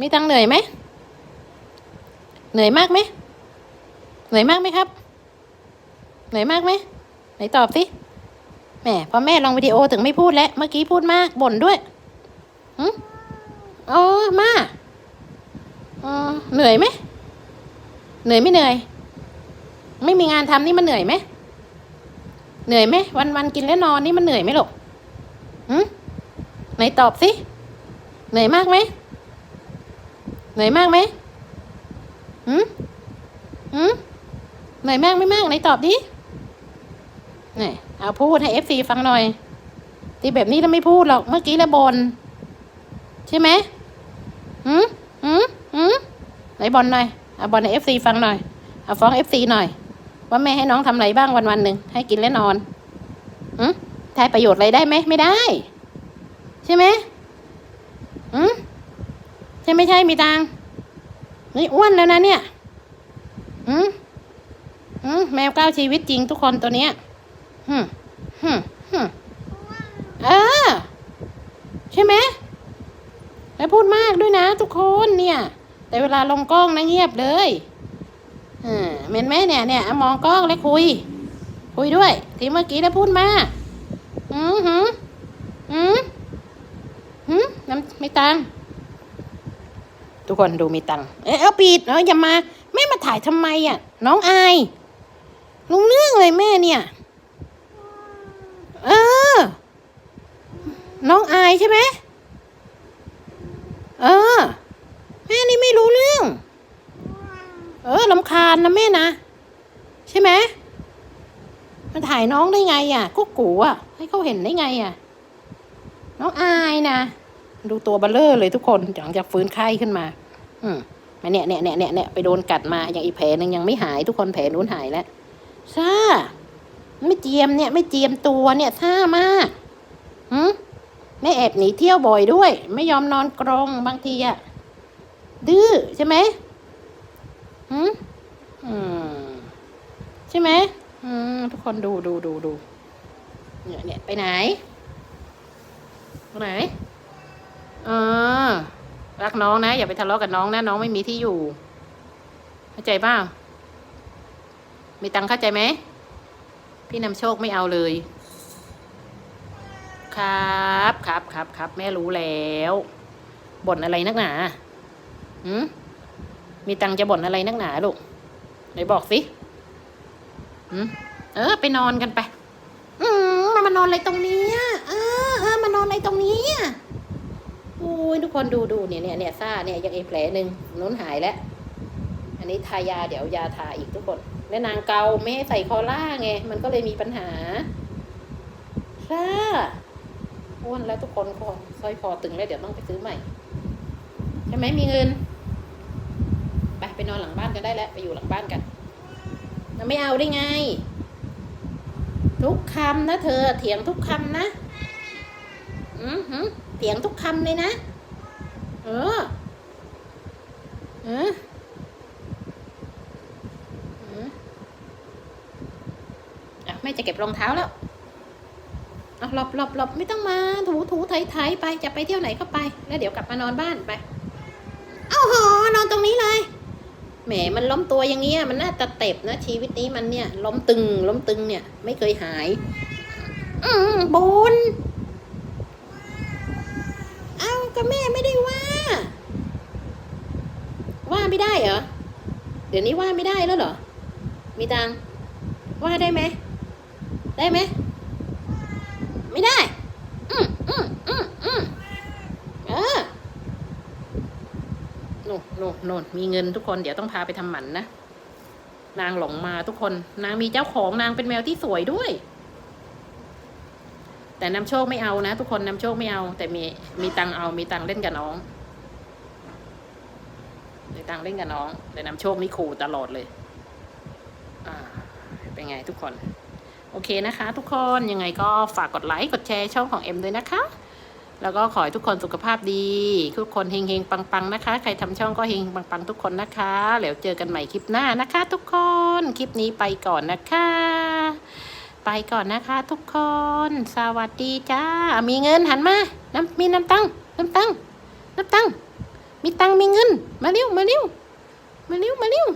มีตังเหนื่อยไหม เหนื่อยมากไหม เหนื่อยมากไหมครับ เหนื่อยมากไหม ไหนตอบสิ แหมพอแม่ลองวิดีโอถึงไม่พูดแล้ว เมื่อกี้พูดมากบ่นด้วยหืมอ๋อ มาอ๋อเหนื่อยไหม เหนื่อยไม่เหนื่อย ไม่มีงานทำนี่มันเหนื่อยไหม เหนื่อยไหม วันวันกินแล้วนอนนี่มันเหนื่อยไหมลูกหืมไหนตอบสิ เหนื่อยมากไหม เหนื่อยมากไหมหืมหืมเหนื่อยมากไม่มากไหนตอบดินี่เอาพูดให้เอฟซีฟังหน่อยที่แบบนี้แล้วไม่พูดหรอก เมื่อกี้แล้วบน ใช่ไหมหืมหืมหืมไหนบอลหน่อยเอาบอลให้เอฟซีฟังหน่อย เอาฟ้องเอฟซีหน่อย ว่าแม่ให้น้องทำอะไรบ้างวันวันหนึ่งให้กินและนอนหืมได้ประโยชน์อะไรได้ไหมไม่ได้ ใช่ไหม ช่ไม่ใช่มีตังนี่อ้วนแล้วนะเนี่ยหืมหืมแมวเก้าชีวิตจริงทุกคนตัวเนี้ยหืมหืมหืมเออ ใช่ไหมแล้วพูดมากด้วยนะ ทุกคนเนี่ย แต่เวลาลงกล้องนะเงียบเลยอ่าเห็นไหมเนี่ยเนี่ยมองกล้องแล้วคุย คุยด้วย ที่เมื่อกี้แล้วพูดมากอืมหืมอืมหืมน้ำไม่ตังค์ ทุกคนดูมีตังเอยเอาปิดเอยอย่ามา แม่มาถ่ายทำไมอะ น้องอายลุงเรื่องเลยแม่เนี่ย เออ น้องอายใช่ไหมเออ แม่นี่ไม่รู้เรื่อง เออลำคาญนะแม่นะ ใช่ไหมมาถ่ายน้องได้ไงอะกุ๊กกูอะ ให้เขาเห็นได้ไงอะ น้องอายนะ ดูตัวเบลเลอร์เลยทุกคนหลังจากฟื้นไข้ขึ้นมา อืมมาเนี่ยเนี่ยเนี่ยเนี่ยเนี่ยไปโดนกัดมาอย่างอีแผลหนึ่งยังไม่หายทุกคนแผลนู้นหายแล้วซ่า ไม่เจียมเนี่ย ไม่เจียมตัวเนี่ยซ่ามากหืมแม่แอบหนีเที่ยวบ่อยด้วย ไม่ยอมนอนกรงบางทีอะดื้อใช่ไหมหืมอืมใช่ไหมอืมทุกคนดูดูดูดูเนี่ยเนี่ยไปไหนไปไหน เอ่ารักน้องนะ อย่าไปทะเลาะกับน้องนะ น้องไม่มีที่อยู่ เข้าใจป่ามีตังค์เข้าใจไหม พี่นำโชคไม่เอาเลย ครับครับครับครับแม่รู้แล้วบ่นอะไรนักหนาหืมมีตังค์จะบ่นอะไรนักหนาลูกไหนบอกสิหืมเออ ไปนอนกันไป อืมมามานอนอะไรตรงนี้เออเออมานอนอะไรตรงนี้ อ้ยทุกคนดูดูเนี่ยเนี่ยเนี่ยซ่าเนี่ยยังอีแผลหนึ่งน้นหายแล้ว อันนี้ทายาเดี๋ยวยาทาอีกทุกคน และนางเกาไม่ให้ใส่คอล่าไง มันก็เลยมีปัญหาซ่าอ้วนแล้วทุกคนคอสร้อยคอตึงแล้วเดี๋ยวต้องไปซื้อใหม่ ใช่ไหมมีเงิน ไปไปนอนหลังบ้านกันได้แล้ว ไปอยู่หลังบ้านกันแล้วไม่เอาได้ไง ทุกคำนะเธอเถียงทุกคำนะ อือหือ เถียงทุกคำเลยนะ เออ เอออืมอะแม่จะเก็บรองเท้าแล้วเอาหลบหลบหลบไม่ต้องมา ถูถูไถไถไป จะไปเที่ยวไหนก็ไป แล้วเดี๋ยวกลับมานอนบ้านไป เอาหอนอนตรงนี้เลย แหม มันล้มตัวอย่างเงี้ย มันน่าจะเต็บนะชีวิตนี้มันเนี่ย ล้มตึง ล้มตึงเนี่ย ไม่เคยหาย อืมบน เอาก็แม่ไม่ได้ว่า ว่าไม่ได้เหรอ เดี๋ยวนี้ว่าไม่ได้แล้วเหรอ มีตังว่าได้ไหม ได้ไหม ไม่ได้ อืมอืมอืมอืมเออโน่นโน่นโน่นมีเงินทุกคน เดี๋ยวต้องพาไปทำหมันนะ นางหลงมาทุกคน นางมีเจ้าของ นางเป็นแมวที่สวยด้วย แต่นำโชคไม่เอานะ ทุกคนนำโชคไม่เอา แต่มีมีตังเอามีตังเล่นกับน้องมีตังเล่นกับน้อง แต่นำโชคนี่ขู่ตลอดเลยอ่าเป็นไงทุกคน โอเคนะคะ ทุกคนยังไงก็ฝากกดไลค์กดแชร์ช่องของเอ็มด้วยนะคะ แล้วก็ขอให้ทุกคนสุขภาพดี ทุกคนเฮงเฮงปังปังๆนะคะ ใครทำช่องก็เฮงปังปังๆทุกคนนะคะ แล้วเจอกันใหม่คลิปหน้านะคะ ทุกคนคลิปนี้ไปก่อนนะคะ ไปก่อนนะคะ ทุกคน สวัสดีจ้า มีเงินหันมา น้ำมีน้ำตังน้ำตังน้ำตังมีตังมีเงิน มาเร็ว มาเร็ว มาเร็ว มาเร็ว